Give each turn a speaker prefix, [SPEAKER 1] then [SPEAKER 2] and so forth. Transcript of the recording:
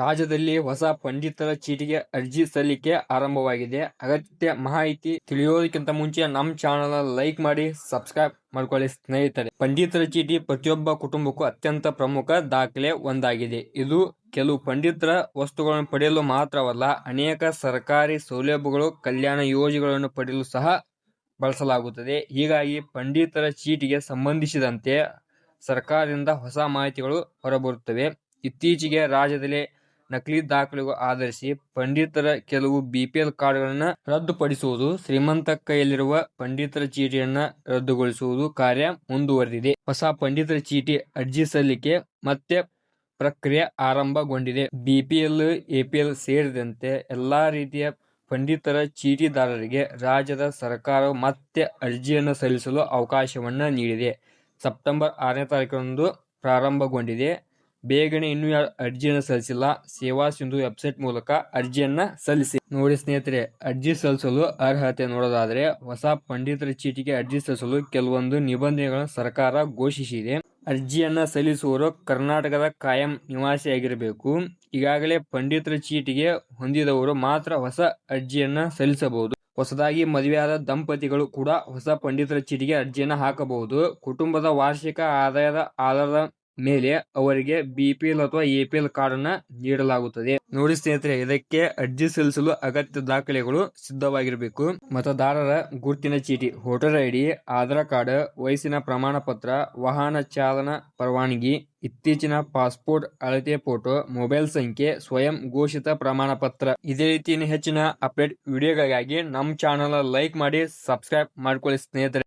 [SPEAKER 1] ರಾಜ್ಯದಲ್ಲಿ ಹೊಸ ಪಂಡಿತರ ಚೀಟಿಗೆ ಅರ್ಜಿ ಸಲ್ಲಿಕೆ ಆರಂಭವಾಗಿದೆ. ಅಗತ್ಯ ಮಾಹಿತಿ ತಿಳಿಯೋದಕ್ಕಿಂತ ಮುಂಚೆ ನಮ್ಮ ಚಾನಲ್ ಲೈಕ್ ಮಾಡಿ, ಸಬ್ಸ್ಕ್ರೈಬ್ ಮಾಡ್ಕೊಳ್ಳಿ ಸ್ನೇಹಿತರೆ. ಪಂಡಿತರ ಚೀಟಿ ಪ್ರತಿಯೊಬ್ಬ ಕುಟುಂಬಕ್ಕೂ ಅತ್ಯಂತ ಪ್ರಮುಖ ದಾಖಲೆ ಒಂದಾಗಿದೆ. ಇದು ಕೆಲವು ಪಂಡಿತರ ವಸ್ತುಗಳನ್ನು ಪಡೆಯಲು ಮಾತ್ರವಲ್ಲ, ಅನೇಕ ಸರ್ಕಾರಿ ಸೌಲಭ್ಯಗಳು, ಕಲ್ಯಾಣ ಯೋಜನೆಗಳನ್ನು ಪಡೆಯಲು ಸಹ ಬಳಸಲಾಗುತ್ತದೆ. ಹೀಗಾಗಿ ಪಂಡಿತರ ಚೀಟಿಗೆ ಸಂಬಂಧಿಸಿದಂತೆ ಸರ್ಕಾರದಿಂದ ಹೊಸ ಮಾಹಿತಿಗಳು ಹೊರಬರುತ್ತವೆ. ಇತ್ತೀಚೆಗೆ ರಾಜ್ಯದಲ್ಲಿ ನಕಲಿ ದಾಖಲೆಗಳು ಆಧರಿಸಿ ಪಂಡಿತರ ಕೆಲವು ಬಿಪಿಎಲ್ ಕಾರ್ಡ್ಗಳನ್ನು ರದ್ದುಪಡಿಸುವುದು, ಶ್ರೀಮಂತ ಕೈಯಲ್ಲಿರುವ ಪಂಡಿತರ ಚೀಟಿಯನ್ನ ರದ್ದುಗೊಳಿಸುವುದು ಕಾರ್ಯ ಮುಂದುವರೆದಿದೆ. ಹೊಸ ಪಂಡಿತರ ಚೀಟಿ ಅರ್ಜಿ ಸಲ್ಲಿಕೆ ಮತ್ತೆ ಪ್ರಕ್ರಿಯೆ ಆರಂಭಗೊಂಡಿದೆ. ಬಿಪಿಎಲ್ ಎಪಿಎಲ್ ಸೇರಿದಂತೆ ಎಲ್ಲಾ ರೀತಿಯ ಪಂಡಿತರ ಚೀಟಿದಾರರಿಗೆ ರಾಜ್ಯದ ಸರ್ಕಾರವು ಮತ್ತೆ ಅರ್ಜಿಯನ್ನು ಸಲ್ಲಿಸಲು ಅವಕಾಶವನ್ನ ನೀಡಿದೆ. ಸೆಪ್ಟೆಂಬರ್ ಆರನೇ ತಾರೀಕರಂದು ಪ್ರಾರಂಭಗೊಂಡಿದೆ. ಬೇಗನೆ ಇನ್ನೂ ಅರ್ಜಿಯನ್ನು ಸಲ್ಲಿಸಿಲ್ಲ. ಸೇವಾ ಸಿಂಧು ವೆಬ್ಸೈಟ್ ಮೂಲಕ ಅರ್ಜಿಯನ್ನು ಸಲ್ಲಿಸಿ. ನೋಡಿ ಸ್ನೇಹಿತರೆ, ಅರ್ಜಿ ಸಲ್ಲಿಸಲು ಅರ್ಹತೆ ನೋಡೋದಾದರೆ ಹೊಸ ಪಂಡಿತರ ಚೀಟಿಗೆ ಅರ್ಜಿ ಸಲ್ಲಿಸಲು ಕೆಲವೊಂದು ನಿಬಂಧನೆಗಳನ್ನು ಸರ್ಕಾರ ಘೋಷಿಸಿದೆ. ಅರ್ಜಿಯನ್ನು ಸಲ್ಲಿಸುವವರು ಕರ್ನಾಟಕದ ಕಾಯಂ ನಿವಾಸಿಯಾಗಿರಬೇಕು. ಈಗಾಗಲೇ ಪಂಡಿತರ ಚೀಟಿಗೆ ಹೊಂದಿದವರು ಮಾತ್ರ ಹೊಸ ಅರ್ಜಿಯನ್ನು ಸಲ್ಲಿಸಬಹುದು. ಹೊಸದಾಗಿ ಮದುವೆಯಾದ ದಂಪತಿಗಳು ಕೂಡ ಹೊಸ ಪಂಡಿತರ ಚೀಟಿಗೆ ಅರ್ಜಿಯನ್ನು ಹಾಕಬಹುದು. ಕುಟುಂಬದ ವಾರ್ಷಿಕ ಆದಾಯದ ಆಧಾರದ ಮೇಲೆ ಅವರಿಗೆ ಬಿಪಿಎಲ್ ಅಥವಾ ಎಪಿಎಲ್ ಕಾರ್ಡ್ ಅನ್ನ ನೀಡಲಾಗುತ್ತದೆ. ನೋಡಿ ಸ್ನೇಹಿತರೆ, ಇದಕ್ಕೆ ಅರ್ಜಿ ಸಲ್ಲಿಸಲು ಅಗತ್ಯ ದಾಖಲೆಗಳು ಸಿದ್ಧವಾಗಿರಬೇಕು. ಮತದಾರರ ಗುರುತಿನ ಚೀಟಿ, ವೋಟರ್ ಐಡಿ ಆಧಾರ್ ಕಾರ್ಡ್, ವಯಸ್ಸಿನ ಪ್ರಮಾಣ ಪತ್ರ ವಾಹನ ಚಾಲನಾ ಪರವಾನಗಿ, ಇತ್ತೀಚಿನ ಪಾಸ್ಪೋರ್ಟ್ ಅಳತೆ ಫೋಟೋ, ಮೊಬೈಲ್ ಸಂಖ್ಯೆ, ಸ್ವಯಂ ಘೋಷಿತ ಪ್ರಮಾಣ ಪತ್ರ ಇದೇ ರೀತಿಯ ಹೆಚ್ಚಿನ ಅಪ್ಡೇಟ್ ವಿಡಿಯೋಗಳಿಗಾಗಿ ನಮ್ಮ ಚಾನಲ್ ಲೈಕ್ ಮಾಡಿ, ಸಬ್ಸ್ಕ್ರೈಬ್ ಮಾಡ್ಕೊಳ್ಳಿ ಸ್ನೇಹಿತರೆ.